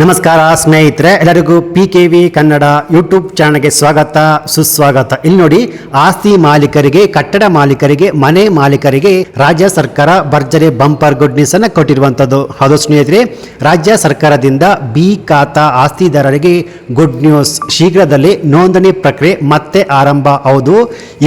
ನಮಸ್ಕಾರ ಸ್ನೇಹಿತರೆ, ಎಲ್ಲರಿಗೂ P K V Kannada YouTube ಚಾನಲ್ಗೆ ಸ್ವಾಗತ, ಸುಸ್ವಾಗತ. ಇಲ್ಲಿ ನೋಡಿ, ಆಸ್ತಿ ಮಾಲೀಕರಿಗೆ, ಕಟ್ಟಡ ಮಾಲೀಕರಿಗೆ, ಮನೆ ಮಾಲೀಕರಿಗೆ ರಾಜ್ಯ ಸರ್ಕಾರ ಭರ್ಜರಿ ಬಂಪರ್ ಗುಡ್ ನ್ಯೂಸ್ ಅನ್ನು ಕೊಟ್ಟಿರುವಂತದ್ದು ಹೌದು ಸ್ನೇಹಿತರೆ, ರಾಜ್ಯ ಸರ್ಕಾರದಿಂದ ಬಿ ಖಾತಾ ಆಸ್ತಿದಾರರಿಗೆ ಗುಡ್ ನ್ಯೂಸ್ ಶೀಘ್ರದಲ್ಲಿ ನೋಂದಣಿ ಪ್ರಕ್ರಿಯೆ ಮತ್ತೆ ಆರಂಭ. ಹೌದು,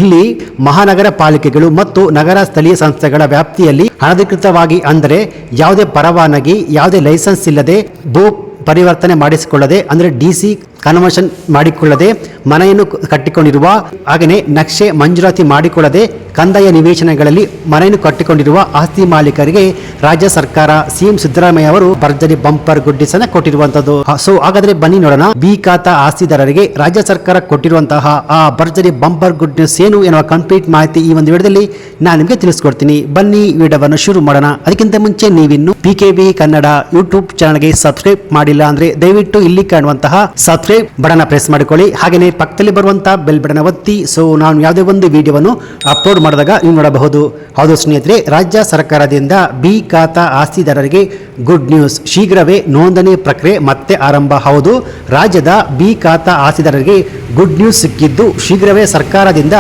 ಇಲ್ಲಿ ಮಹಾನಗರ ಪಾಲಿಕೆಗಳು ಮತ್ತು ನಗರ ಸ್ಥಳೀಯ ಸಂಸ್ಥೆಗಳ ವ್ಯಾಪ್ತಿಯಲ್ಲಿ ಅನಧಿಕೃತವಾಗಿ ಅಂದರೆ ಯಾವುದೇ ಪರವಾನಗಿ, ಯಾವುದೇ ಲೈಸೆನ್ಸ್ ಇಲ್ಲದೆ ಭೂ ಪರಿವರ್ತನೆ ಮಾಡಿಸಿಕೊಳ್ಳದೆ ಅಂದರೆ ಡಿ ಸಿ ಕನ್ವರ್ಷನ್ ಮಾಡಿಕೊಳ್ಳದೆ ಮನೆಯನ್ನು ಕಟ್ಟಿಕೊಂಡಿರುವ ಹಾಗೆಯೇ ನಕ್ಷೆ ಮಂಜೂರಾತಿ ಮಾಡಿಕೊಳ್ಳದೆ ಕಂದಾಯ ನಿವೇಶನಗಳಲ್ಲಿ ಮನೆಯನ್ನು ಕಟ್ಟಿಕೊಂಡಿರುವ ಆಸ್ತಿ ಮಾಲೀಕರಿಗೆ ರಾಜ್ಯ ಸರ್ಕಾರ ಸಿಎಂ ಸಿದ್ದರಾಮಯ್ಯ ಅವರು ಭರ್ಜರಿ ಬಂಪರ್ ಗುಡ್ಡಿಸನ ಕೊಟ್ಟಿರುವಂತದ್ದು. ಸೊ ಹಾಗಾದ್ರೆ ಬನ್ನಿ ನೋಡೋಣ. ಬಿ ಖಾತಾ ಆಸ್ತಿದಾರರಿಗೆ ರಾಜ್ಯ ಸರ್ಕಾರ ಕೊಟ್ಟಿರುವಂತಹ ಆ ಭರ್ಜರಿ ಬಂಪರ್ ಗುಡ್ನೆಸ್ ಏನು ಎನ್ನುವ ಕಂಪ್ಲೀಟ್ ಮಾಹಿತಿ ಈ ಒಂದು ವಿಡಿಯೋದಲ್ಲಿ ನಾನು ನಿಮಗೆ ತಿಳಿಸ್ಕೊಡ್ತೀನಿ. ಬನ್ನಿ ವಿಡಿಯೋವನ್ನು ಶುರು ಮಾಡೋಣ. ಅದಕ್ಕಿಂತ ಮುಂಚೆ ನೀವಿನ್ನು P K B Kannada YouTube ಚಾನಲ್ಗೆ ಸಬ್ಸ್ಕ್ರೈಬ್ ಮಾಡಿಲ್ಲ ಅಂದ್ರೆ ದಯವಿಟ್ಟು ಇಲ್ಲಿ ಕಾಣುವಂತಹ ಸಬ್ಸ್ಕ್ರೈಬ್ ಬಟನ್ ಪ್ರೆಸ್ ಮಾಡಿಕೊಳ್ಳಿ. ಹಾಗೆಯೇ ಪಕ್ಕದಲ್ಲಿ ಬರುವಂತಹ ಬೆಲ್ ಬಟನ್ ಒತ್ತಿ. ಸೊ ನಾನು ಯಾವುದೇ ಒಂದು ವಿಡಿಯೋವನ್ನು ಅಪ್ಲೋಡ್ ಮಾಡಿದಾಗ ನೀವು ನೋಡಬಹುದು. ಹೌದು ಸ್ನೇಹಿತರೆ, ರಾಜ್ಯ ಸರ್ಕಾರದಿಂದ ಬಿ ಖಾತಾ ಆಸ್ತಿದಾರರಿಗೆ ಗುಡ್ ನ್ಯೂಸ್. ಶೀಘ್ರವೇ ನೋಂದಣಿ ಪ್ರಕ್ರಿಯೆ ಮತ್ತೆ ಆರಂಭ. ಹೌದು, ರಾಜ್ಯದ ಬಿ ಖಾತಾ ಆಸ್ತಿದಾರರಿಗೆ ಗುಡ್ ನ್ಯೂಸ್ ಸಿಕ್ಕಿದ್ದು ಶೀಘ್ರವೇ ಸರ್ಕಾರದಿಂದ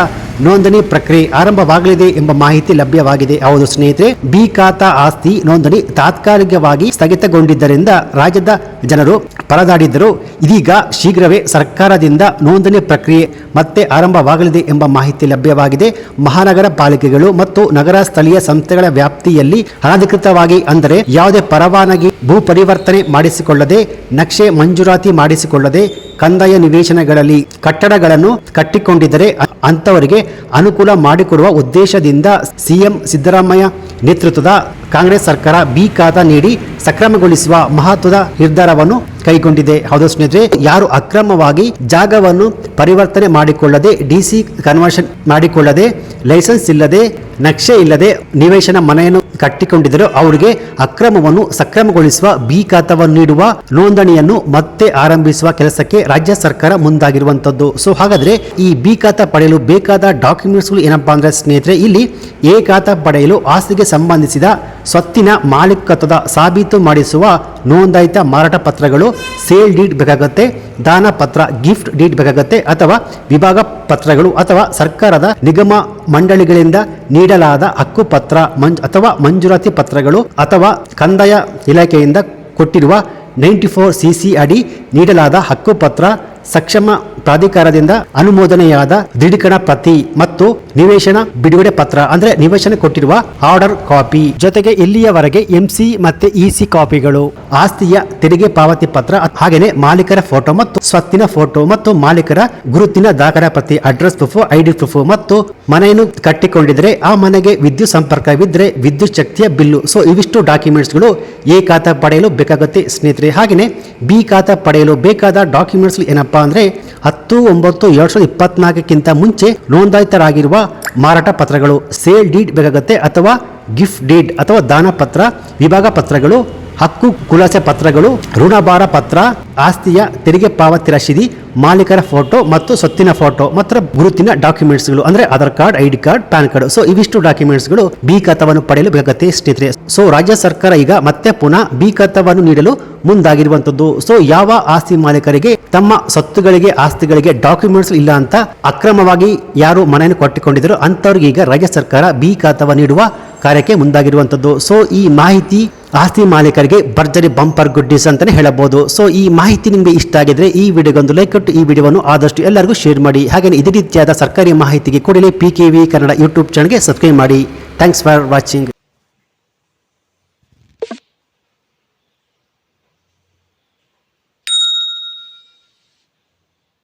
ನೋಂದಣಿ ಪ್ರಕ್ರಿಯೆ ಆರಂಭವಾಗಲಿದೆ ಎಂಬ ಮಾಹಿತಿ ಲಭ್ಯವಾಗಿದೆ. ಹೌದು ಸ್ನೇಹಿತರೆ, ಬಿ ಖಾತಾ ಆಸ್ತಿ ನೋಂದಣಿ ತಾತ್ಕಾಲಿಕವಾಗಿ ಸ್ಥಗಿತಗೊಂಡಿದ್ದರಿಂದ ರಾಜ್ಯದ ಜನರು ಪರದಾಡಿದ್ದರು. ಇದೀಗ ಶೀಘ್ರವೇ ಸರ್ಕಾರದಿಂದ ನೋಂದಣಿ ಪ್ರಕ್ರಿಯೆ ಮತ್ತೆ ಆರಂಭವಾಗಲಿದೆ ಎಂಬ ಮಾಹಿತಿ ಲಭ್ಯವಾಗಿದೆ. ಮಹಾನಗರ ಪಾಲಿಕೆಗಳು ಮತ್ತು ನಗರ ಸ್ಥಳೀಯ ಸಂಸ್ಥೆಗಳ ವ್ಯಾಪ್ತಿಯಲ್ಲಿ ಅನಧಿಕೃತವಾಗಿ ಅಂದರೆ ಯಾವುದೇ ಪರವಾನಗಿ ಭೂ ಪರಿವರ್ತನೆ ಮಾಡಿಸಿಕೊಳ್ಳದೆ, ನಕ್ಷೆ ಮಂಜೂರಾತಿ ಮಾಡಿಸಿಕೊಳ್ಳದೆ, ಕಂದಾಯ ನಿವೇಶನಗಳಲ್ಲಿ ಕಟ್ಟಡಗಳನ್ನು ಕಟ್ಟಿಕೊಂಡಿದ್ದರೆ ಅಂತವರಿಗೆ ಅನುಕೂಲ ಮಾಡಿಕೊಡುವ ಉದ್ದೇಶದಿಂದ ಸಿಎಂ ಸಿದ್ದರಾಮಯ್ಯ ನೇತೃತ್ವದ ಕಾಂಗ್ರೆಸ್ ಸರ್ಕಾರ ಬಿ ಖಾತಾ ನೀಡಿ ಸಕ್ರಮಗೊಳಿಸುವ ಮಹತ್ವದ ನಿರ್ಧಾರವನ್ನು ಕೈಗೊಂಡಿದೆ. ಹೌದು ಸ್ನೇಹಿತರೆ, ಯಾರು ಅಕ್ರಮವಾಗಿ ಜಾಗವನ್ನು ಪರಿವರ್ತನೆ ಮಾಡಿಕೊಳ್ಳದೆ ಡಿಸಿ ಕನ್ವರ್ಷನ್ ಮಾಡಿಕೊಳ್ಳದೆ ಲೈಸೆನ್ಸ್ ಇಲ್ಲದೆ ನಕ್ಷೆ ಇಲ್ಲದೆ ನಿವೇಶನ ಮನೆಯನ್ನು ಕಟ್ಟಿಕೊಂಡಿದ್ದರು ಅವರಿಗೆ ಅಕ್ರಮವನ್ನು ಸಕ್ರಮಗೊಳಿಸುವ ಬಿ ಖಾತವನ್ನು ನೀಡುವ ನೋಂದಣಿಯನ್ನು ಮತ್ತೆ ಆರಂಭಿಸುವ ಕೆಲಸಕ್ಕೆ ರಾಜ್ಯ ಸರ್ಕಾರ ಮುಂದಾಗಿರುವಂತದ್ದು ಸೊ ಹಾಗಾದ್ರೆ ಈ ಬಿ ಖಾತ ಪಡೆಯಲು ಬೇಕಾದ ಡಾಕ್ಯುಮೆಂಟ್ಸ್ಗಳು ಏನಪ್ಪಾ ಅಂದ್ರೆ ಸ್ನೇಹಿತರೆ, ಇಲ್ಲಿ ಎ ಖಾತ ಪಡೆಯಲು ಆಸ್ತಿಗೆ ಸಂಬಂಧಿಸಿದ ಸ್ವತ್ತಿನ ಮಾಲೀಕತ್ವದ ಸಾಬೀತು ಮಾಡಿಸುವ ನೋಂದಾಯಿತ ಮಾರಾಟ ಪತ್ರಗಳು, ಸೇಲ್ ಡೀಟ್ ಬೇಕಾಗುತ್ತೆ, ದಾನ ಪತ್ರ, ಗಿಫ್ಟ್ ಡೀಟ್ ಬೇಕಾಗುತ್ತೆ, ಅಥವಾ ವಿಭಾಗ ಪತ್ರಗಳು, ಅಥವಾ ಸರ್ಕಾರದ ನಿಗಮ ಮಂಡಳಿಗಳಿಂದ ನೀಡಲಾದ ಹಕ್ಕುಪತ್ರ ಮಂಜ್, ಅಥವಾ ಮಂಜೂರಾತಿ ಪತ್ರಗಳು, ಅಥವಾ ಕಂದಾಯ ಇಲಾಖೆಯಿಂದ ಕೊಟ್ಟಿರುವ ನೈಂಟಿ ಫೋರ್ ಸಿ ಸಿ ಅಡಿ ನೀಡಲಾದ ಹಕ್ಕುಪತ್ರ ಸಕ್ಷಮ ಪ್ರಾಧಿಕಾರದಿಂದ ಅನುಮೋದನೆಯಾದ ದೃಢೀಕರಣ ಪ್ರತಿ ಮತ್ತು ನಿವೇಶನ ಬಿಡುಗಡೆ ಪತ್ರ, ಅಂದ್ರೆ ನಿವೇಶನ ಕೊಟ್ಟಿರುವ ಆರ್ಡರ್ ಕಾಪಿ. ಜೊತೆಗೆ ಇಲ್ಲಿಯವರೆಗೆ ಎಂಸಿ ಮತ್ತೆ ಇಸಿ ಕಾಪಿಗಳು. ಆಸ್ತಿಯ ತೆರಿಗೆ ಪಾವತಿ ಪತ್ರ, ಹಾಗೆಯೇ ಮಾಲೀಕರ ಫೋಟೋ ಮತ್ತು ಸ್ವತ್ತಿನ ಫೋಟೋ ಮತ್ತು ಮಾಲೀಕರ ಗುರುತಿನ ದಾಖಲೆ ಪ್ರತಿ ಅಡ್ರೆಸ್ ಪ್ರೂಫ್, ಐಡಿ ಪ್ರೂಫ್ ಮತ್ತು ಮನೆಯನ್ನು ಕಟ್ಟಿಕೊಂಡಿದ್ರೆ ಆ ಮನೆಗೆ ವಿದ್ಯುತ್ ಸಂಪರ್ಕವಿದ್ರೆ ವಿದ್ಯುತ್ ಶಕ್ತಿಯ ಬಿಲ್ಲು. ಸೊ ಇವಿಷ್ಟು ಡಾಕ್ಯುಮೆಂಟ್ಸ್ಗಳು ಎ ಖಾತಾ ಪಡೆಯಲು ಬೇಕಾಗುತ್ತೆ ಸ್ನೇಹಿತರೆ. ಹಾಗೆಯೇ ಬಿ ಖಾತಾ ಪಡೆಯಲು ಬೇಕಾದ ಡಾಕ್ಯುಮೆಂಟ್ಸ್ ಏನಪ್ಪಾ ಅಂದ್ರೆ ಹತ್ತು, ಒಂಬತ್ತು, ಎರಡ್ ಸಾವಿರದ ಇಪ್ಪತ್ನಾಲ್ಕಕ್ಕಿಂತ ಮುಂಚೆ ನೋಂದಾಯಿತರಾಗಿರುವ ಮಾರಾಟ ಪತ್ರಗಳು, ಸೇಲ್ ಡೀಡ್ ಬೇಕಾಗುತ್ತೆ ಅಥವಾ ಗಿಫ್ಟ್ ಡೀಡ್ ಅಥವಾ ದಾನ ಪತ್ರ, ವಿಭಾಗ ಪತ್ರಗಳು, ಹಕ್ಕು ಕುಲಾಸೆ ಪತ್ರಗಳು, ಋಣಭಾರ ಪತ್ರ, ಆಸ್ತಿಯ ತೆರಿಗೆ ಪಾವತಿ ರಶೀದಿ, ಮಾಲೀಕರ ಫೋಟೋ ಮತ್ತು ಸ್ವತ್ತಿನ ಫೋಟೋ ಮತ್ತು ಗುರುತಿನ ಡಾಕ್ಯುಮೆಂಟ್ಸ್ಗಳು ಅಂದ್ರೆ Aadhaar card ID card, PAN card. So ಇವಿಷ್ಟು ಡಾಕ್ಯುಮೆಂಟ್ಸ್ಗಳು ಬಿ ಖಾತಾವನ್ನು ಪಡೆಯಲು ಬೇಕಾಗುತ್ತೆ ಸ್ನೇಹಿತರೆ. ಸೊ ರಾಜ್ಯ ಸರ್ಕಾರ ಈಗ ಮತ್ತೆ ಪುನಃ ಬಿ ಖಾತಾವನ್ನು ನೀಡಲು ಮುಂದಾಗಿರುವಂತದ್ದು. ಸೊ ಯಾವ ಆಸ್ತಿ ಮಾಲೀಕರಿಗೆ, ತಮ್ಮ ಸ್ವತ್ತುಗಳಿಗೆ ಆಸ್ತಿಗಳಿಗೆ ಡಾಕ್ಯುಮೆಂಟ್ಸ್ ಇಲ್ಲ ಅಂತ ಅಕ್ರಮವಾಗಿ ಯಾರು ಮನೆಯನ್ನು ಕೊಟ್ಟಿಕೊಂಡಿದ್ರು ಅಂತವ್ರಿಗೆ ಈಗ ರಾಜ್ಯ ಸರ್ಕಾರ ಬಿ ಖಾತವ ನೀಡುವ ಕಾರ್ಯಕ್ಕೆ ಮುಂದಾಗಿರುವಂತದ್ದು. ಸೊ ಈ ಮಾಹಿತಿ ಆಸ್ತಿ ಮಾಲೀಕರಿಗೆ ಭರ್ಜರಿ ಬಂಪರ್ ಗುಡ್ಡಿಸ್ ಅಂತಾನೆ ಹೇಳಬಹುದು. ಸೊ ಈ ಮಾಹಿತಿ ನಿಮಗೆ ಇಷ್ಟ ಆಗಿದ್ರೆ ಈ ವಿಡಿಯೋಗೊಂದು ಲೈಕ್ ಕೊಟ್ಟು ಈ ವಿಡಿಯೋವನ್ನು ಆದಷ್ಟು ಎಲ್ಲರಿಗೂ ಶೇರ್ ಮಾಡಿ. ಹಾಗೆ ಇದೇ ರೀತಿಯಾದ ಸರ್ಕಾರಿ ಮಾಹಿತಿಗೆ ಕೂಡಲೇ P K V Kannada YouTube ಚಾನಲ್ಗೆ ಸಬ್ಸ್ಕ್ರೈಬ್ ಮಾಡಿ. Thanks for watching